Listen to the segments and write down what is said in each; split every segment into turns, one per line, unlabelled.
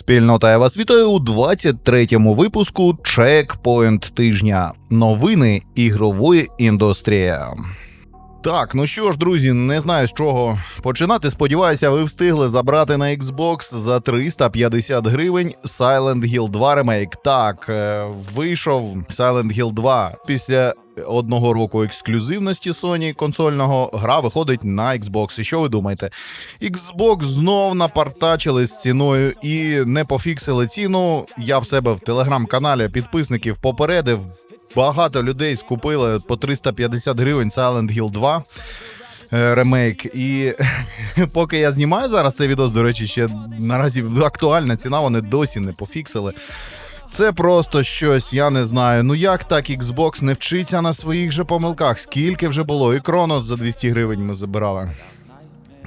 Спільнота я вас вітаю у 23-му випуску Чекпоінт тижня. Новини ігрової індустрії. Так, ну що ж, друзі, не знаю з чого починати. Сподіваюся, ви встигли забрати на Xbox за 350 гривень Silent Hill 2 ремейк. Так, е, вийшов Silent Hill 2 після одного року ексклюзивності Sony консольного. Гра виходить на Xbox. І що ви думаєте? Xbox знов напартачили з ціною і не пофіксили ціну. Я в себе в телеграм-каналі підписників попередив. Багато людей скупили по 350 гривень Silent Hill 2 е, ремейк. І поки я знімаю зараз цей відос, до речі, ще наразі актуальна ціна, вони досі не пофіксили. Це просто щось, я не знаю. Ну як так Xbox не вчиться на своїх же помилках? Скільки вже було? І Кронос за 200 гривень ми забирали.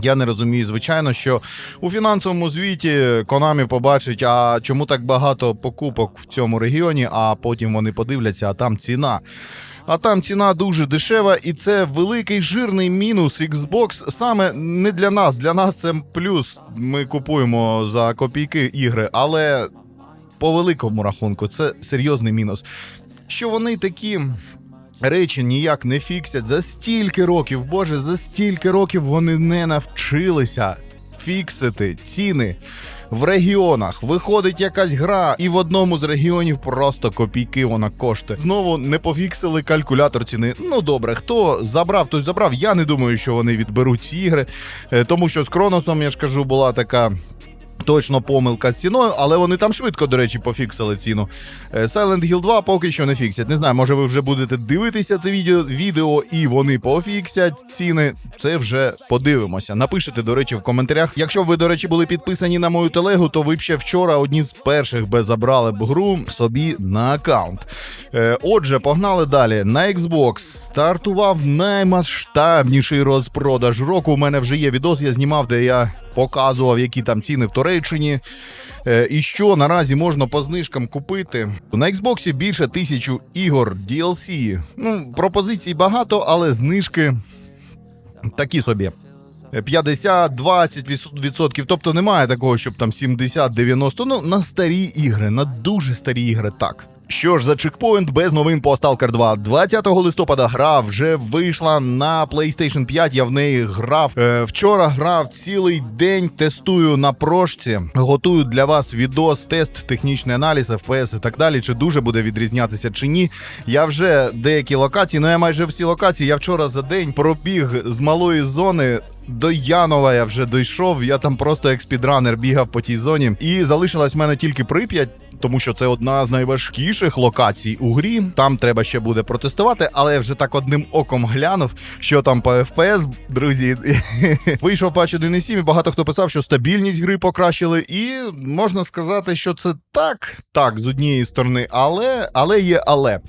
Я не розумію, звичайно, що у фінансовому звіті Konami побачить, а чому так багато покупок в цьому регіоні, а потім вони подивляться, а там ціна. А там ціна дуже дешева, і це великий жирний мінус Xbox саме не для нас. Для нас це плюс. Ми купуємо за копійки ігри, але по великому рахунку це серйозний мінус. Що вони такі речі ніяк не фіксять за стільки років, боже, за стільки років вони не навчилися фіксити ціни. В регіонах виходить якась гра, і в одному з регіонів просто копійки вона коштує. Знову не пофіксили калькулятор ціни. Ну добре, хто забрав, той забрав. Я не думаю, що вони відберуть ці ігри, Е, тому що з Кроносом, я ж кажу, була така Точно помилка з ціною, але вони там швидко, до речі, пофіксили ціну. Е, Silent Hill 2 поки що не фіксять. Не знаю, може ви вже будете дивитися це відео, відео і вони пофіксять ціни. Це вже подивимося. Напишите, до речі, в коментарях. Якщо б ви, до речі, були підписані на мою телегу, то ви б ще вчора одні з перших би забрали б гру собі на аккаунт. Е, Отже, погнали далі. На Xbox стартував наймасштабніший розпродаж року. У мене вже є відос, я знімав, де я показував, які там ціни в Туреччині. Е, І що наразі можна по знижкам купити. На Xbox більше тисячу ігор DLC. Ну, пропозицій багато, але знижки такі собі. 50-20%. Тобто немає такого, щоб там 70-90. Ну, на старі ігри, на дуже старі ігри, так. Що ж за чекпоінт без новин по Stalker 2. 20 листопада гра вже вийшла на PlayStation 5. Я в неї грав. Е, вчора грав цілий день. Тестую на прошці. Готую для вас відос, тест, технічний аналіз, FPS і так далі. Чи дуже буде відрізнятися чи ні. Я вже деякі локації, ну я майже всі локації. Я вчора за день пробіг з малої зони. До Янова я вже дійшов. Я там просто як спідранер бігав по тій зоні. І залишилась в мене тільки Прип'ять, тому що це одна з найважкіших локацій у грі. Там треба ще буде протестувати, але я вже так одним оком глянув, що там по FPS, друзі. Вийшов патч 1.7, і багато хто писав, що стабільність гри покращили, і можна сказати, що це так, так, з однієї сторони, але але є але.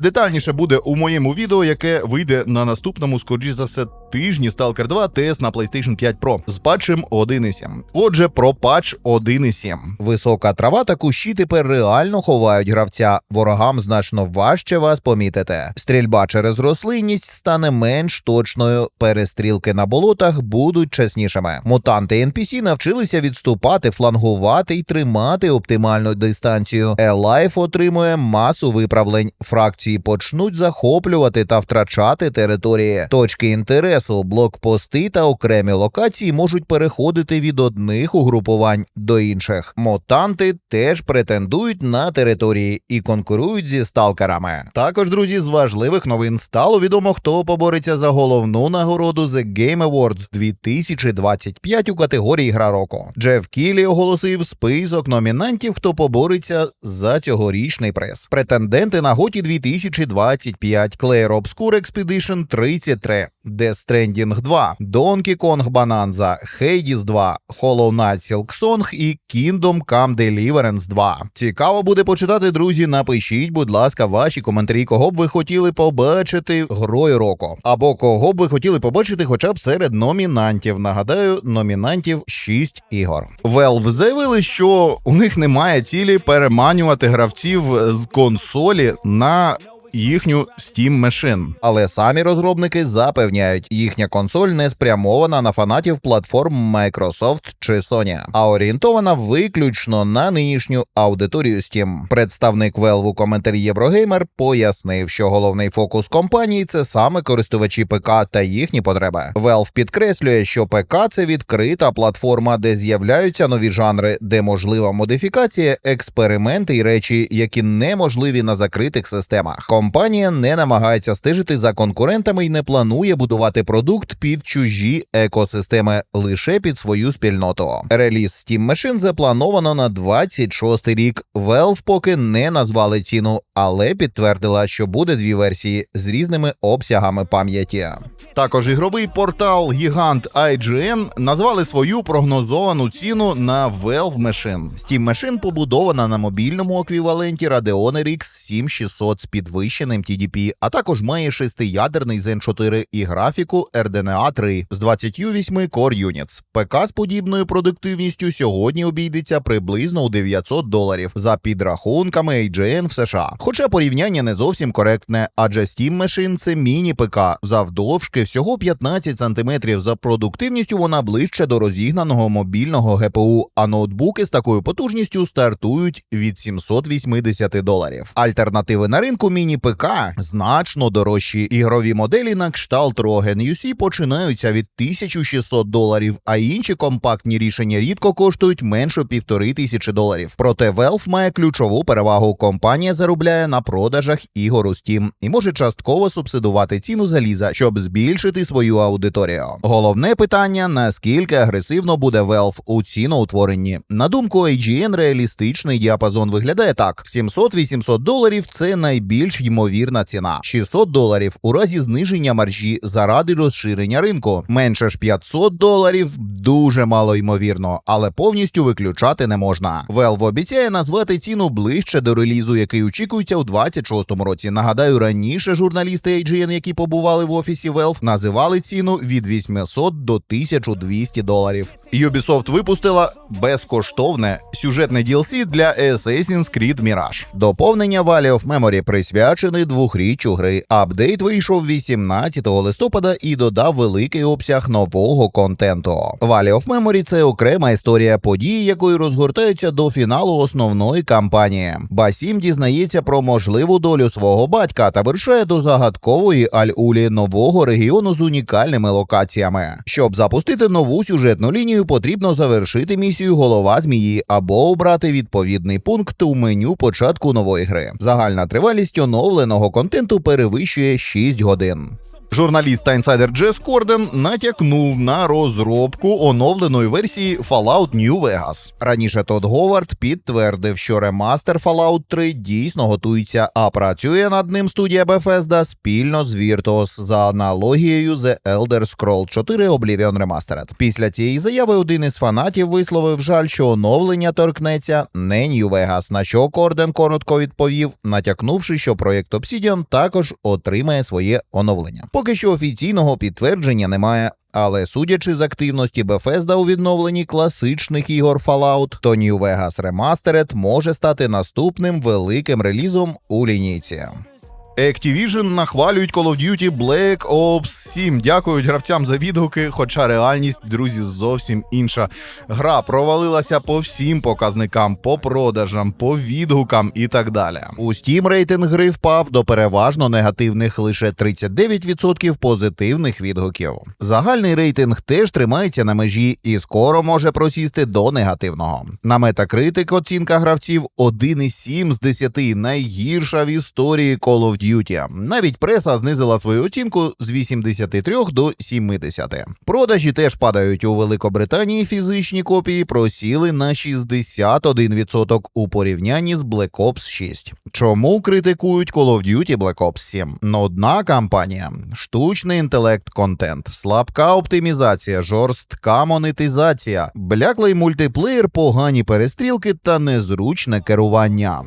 Детальніше буде у моєму відео, яке вийде на наступному, скоріш за все, тижні Stalker 2 тест на PlayStation 5 Pro з патчем 1.7. Отже, про патч 1.7. Висока трава та кущі тепер реально ховають гравця. Ворогам значно важче вас помітити. Стрільба через рослинність стане менш точною. Перестрілки на болотах будуть чеснішими. Мутанти NPC навчилися відступати, флангувати і тримати оптимальну дистанцію. Елайф отримує масу виправлень. Фракції почнуть захоплювати та втрачати території. Точки інтересу, блокпости та окремі локації можуть переходити від одних угрупувань до інших. Мутанти теж претендують на території і конкурують зі сталкерами. Також, друзі, з важливих новин стало відомо, хто побореться за головну нагороду The Game Awards 2025 у категорії гра року. Джеф Кілі оголосив список номінантів, хто побореться за цьогорічний приз. Претенденти на готі 2025 Clair Obscure Expedition 33, Death Stranding 2, Donkey Kong Bonanza, Hades 2, Hollow Knight Silk Song і Kingdom Come Deliverance 2. Цікаво буде почитати, друзі. Напишіть, будь ласка, ваші коментарі, кого б ви хотіли побачити грою року, або кого б ви хотіли побачити, хоча б серед номінантів. Нагадаю, номінантів 6 ігор. Valve заявили, що у них немає цілі переманювати гравців з консолі на їхню Steam Machine. Але самі розробники запевняють, їхня консоль не спрямована на фанатів платформ Microsoft чи Sony, а орієнтована виключно на нинішню аудиторію Steam. Представник Valve у коментарі Єврогеймер пояснив, що головний фокус компанії це саме користувачі ПК та їхні потреби. Valve підкреслює, що ПК це відкрита платформа, де з'являються нові жанри, де можлива модифікація, експерименти і речі, які неможливі на закритих системах. Компанія не намагається стежити за конкурентами і не планує будувати продукт під чужі екосистеми, лише під свою спільноту. Реліз Steam Machine заплановано на 26 рік. Valve поки не назвали ціну, але підтвердила, що буде дві версії з різними обсягами пам'яті. Також ігровий портал Гігант IGN назвали свою прогнозовану ціну на Valve Machine. Steam Machine побудована на мобільному еквіваленті Radeon RX 7600 з підвищеним TDP, а також має шестиядерний Zen 4 і графіку RDNA 3 з 28 Core Units. ПК з подібною продуктивністю сьогодні обійдеться приблизно у 900 доларів за підрахунками IGN в США. Хоча порівняння не зовсім коректне, адже Steam Machine – це міні-ПК завдовжки всього 15 см. За продуктивністю вона ближче до розігнаного мобільного ГПУ, а ноутбуки з такою потужністю стартують від 780 доларів. Альтернативи на ринку міні-ПК значно дорожчі. Ігрові моделі на кшталт Rogen UC починаються від 1600 доларів, а інші компактні рішення рідко коштують менше півтори тисячі доларів. Проте Valve має ключову перевагу. Компанія заробляє на продажах ігор у Steam і може частково субсидувати ціну заліза, щоб збільшити свою аудиторію. Головне питання: наскільки агресивно буде Valve у ціноутворенні. На думку IGN, реалістичний діапазон виглядає так: 700-800 доларів це найбільш ймовірна ціна. 600 доларів у разі зниження маржі заради розширення ринку. Менше ж 500 доларів дуже мало ймовірно, але повністю виключати не можна. Valve обіцяє назвати ціну ближче до релізу, який очікується у 26-му році. Нагадаю, раніше журналісти IGN, які побували в офісі Valve, називали ціну від 800 до 1200 доларів. Ubisoft випустила безкоштовне сюжетне DLC для Assassin's Creed Mirage. Доповнення Valley of Memory присвячене двохріччю гри. Апдейт вийшов 18 листопада і додав великий обсяг нового контенту. Valley of Memory – це окрема історія подій, якої розгортаються до фіналу основної кампанії. Басім дізнається про можливу долю свого батька та вирушає до загадкової Аль-Улі нового регіону з унікальними локаціями. Щоб запустити нову сюжетну лінію, потрібно завершити місію голова змії або обрати відповідний пункт у меню початку нової гри. Загальна тривалість оновленого контенту перевищує 6 годин. Журналіст та інсайдер Джес Корден натякнув на розробку оновленої версії Fallout New Vegas. Раніше Тодд Говард підтвердив, що ремастер Fallout 3 дійсно готується, а працює над ним студія Bethesda спільно з Virtuos за аналогією The Elder Scroll 4 Oblivion Remastered. Після цієї заяви один із фанатів висловив жаль, що оновлення торкнеться не New Vegas, на що Корден коротко відповів, натякнувши, що проєкт Obsidian також отримає своє оновлення. Поки що офіційного підтвердження немає. Але судячи з активності Bethesda у відновленні класичних ігор Fallout, то New Vegas Remastered може стати наступним великим релізом у лінійці. Activision нахвалюють Call of Duty Black Ops 7. Дякують гравцям за відгуки, хоча реальність, друзі, зовсім інша. Гра провалилася по всім показникам, по продажам, по відгукам і так далі. У Steam рейтинг гри впав до переважно негативних лише 39% позитивних відгуків. Загальний рейтинг теж тримається на межі і скоро може просісти до негативного. На Metacritic оцінка гравців 1,7 з 10 найгірша в історії Call of Duty. Навіть преса знизила свою оцінку з 83 до 70. Продажі теж падають у Великобританії. Фізичні копії просіли на 61% у порівнянні з Black Ops 6. Чому критикують Call of Duty Black Ops 7? Нудна кампанія, штучний інтелект, контент, слабка оптимізація, жорстка монетизація, бляклий мультиплеєр, погані перестрілки та незручне керування.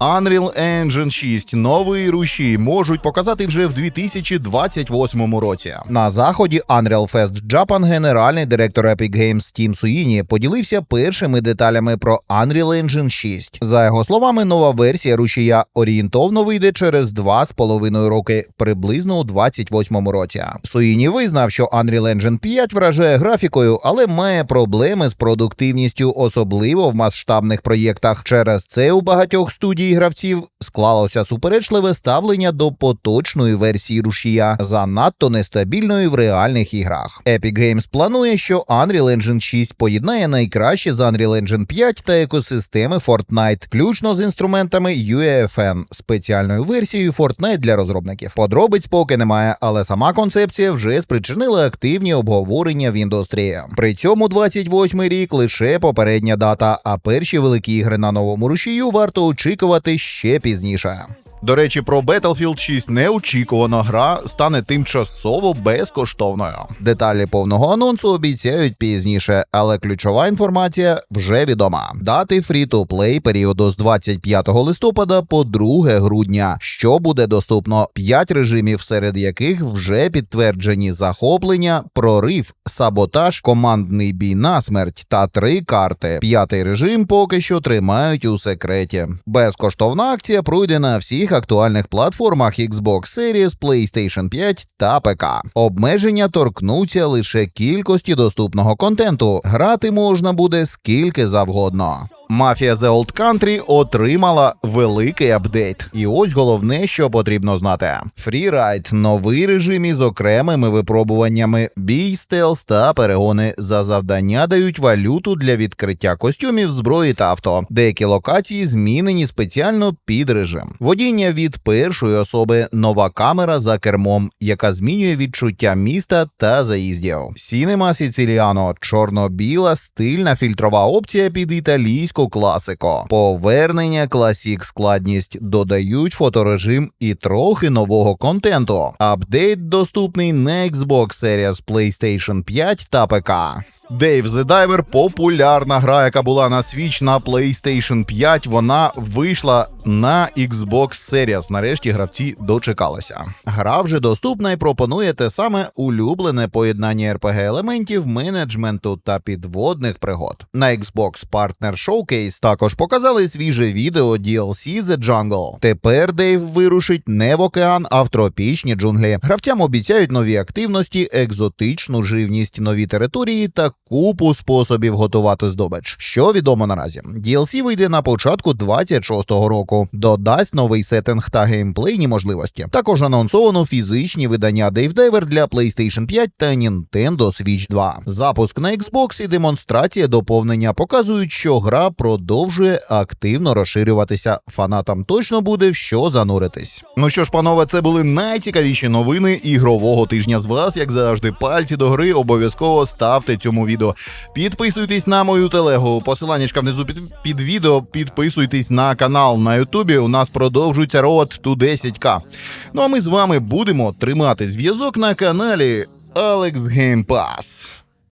Unreal Engine 6 новий рушій можуть показати вже в 2028 році. На заході Unreal Fest Japan генеральний директор Epic Games Тім Суїні поділився першими деталями про Unreal Engine 6. За його словами, нова версія рушія орієнтовно вийде через 2,5 роки, приблизно у 28 році. Суїні визнав, що Unreal Engine 5 вражає графікою, але має проблеми з продуктивністю, особливо в масштабних проєктах. Через це у багатьох студій гравців склалося суперечливе ставлення до поточної версії рушія, занадто нестабільної в реальних іграх. Epic Games планує, що Unreal Engine 6 поєднає найкраще з Unreal Engine 5 та екосистеми Fortnite, включно з інструментами UEFN, спеціальною версією Fortnite для розробників. Подробиць поки немає, але сама концепція вже спричинила активні обговорення в індустрії. При цьому 28-й рік лише попередня дата, а перші великі ігри на новому рушію варто очікувати ще пізніше. До речі, про Battlefield 6 неочікувана гра стане тимчасово безкоштовною. Деталі повного анонсу обіцяють пізніше, але ключова інформація вже відома. Дати фрі-то-плей періоду з 25 листопада по 2 грудня, що буде доступно 5 режимів, серед яких вже підтверджені захоплення, прорив, саботаж, командний бій на смерть та три карти. П'ятий режим поки що тримають у секреті. Безкоштовна акція пройде на всіх актуальних платформах Xbox Series, PlayStation 5 та ПК. Обмеження торкнуться лише кількості доступного контенту. Грати можна буде скільки завгодно. Мафія The Old Country отримала великий апдейт. І ось головне, що потрібно знати: Фрірайд новий режим із окремими випробуваннями, бій, стелс та перегони за завдання дають валюту для відкриття костюмів, зброї та авто. Деякі локації змінені спеціально під режим. Водіння від першої особи, нова камера за кермом, яка змінює відчуття міста та заїздів. Сінема Сіціліано, чорно-біла стильна фільтрова опція під італійську класику. Повернення класік складність додають фоторежим і трохи нового контенту. Апдейт доступний на Xbox Series, PlayStation 5 та ПК. Dave the Diver – популярна гра, яка була на Switch на PlayStation 5. Вона вийшла на Xbox Series. Нарешті гравці дочекалися. Гра вже доступна і пропонує те саме улюблене поєднання rpg елементів, менеджменту та підводних пригод. На Xbox Partner Showcase також показали свіже відео DLC The Jungle. Тепер Дейв вирушить не в океан, а в тропічні джунглі. Гравцям обіцяють нові активності, екзотичну живність, нові території та купу способів готувати здобич. Що відомо наразі, DLC вийде на початку 26-го року, додасть новий сеттинг та геймплейні можливості. Також анонсовано фізичні видання Dave Diver для PlayStation 5 та Nintendo Switch 2. Запуск на Xbox і демонстрація доповнення показують, що гра продовжує активно розширюватися. Фанатам точно буде в що зануритись. Ну що ж, панове, це були найцікавіші новини ігрового тижня з вас. Як завжди, пальці до гри обов'язково ставте цьому відео. Підписуйтесь на мою телегу. Посиланнячка внизу під, під відео. Підписуйтесь на канал на Ютубі. У нас продовжується рот ту 10к. Ну а ми з вами будемо тримати зв'язок на каналі Game Pass.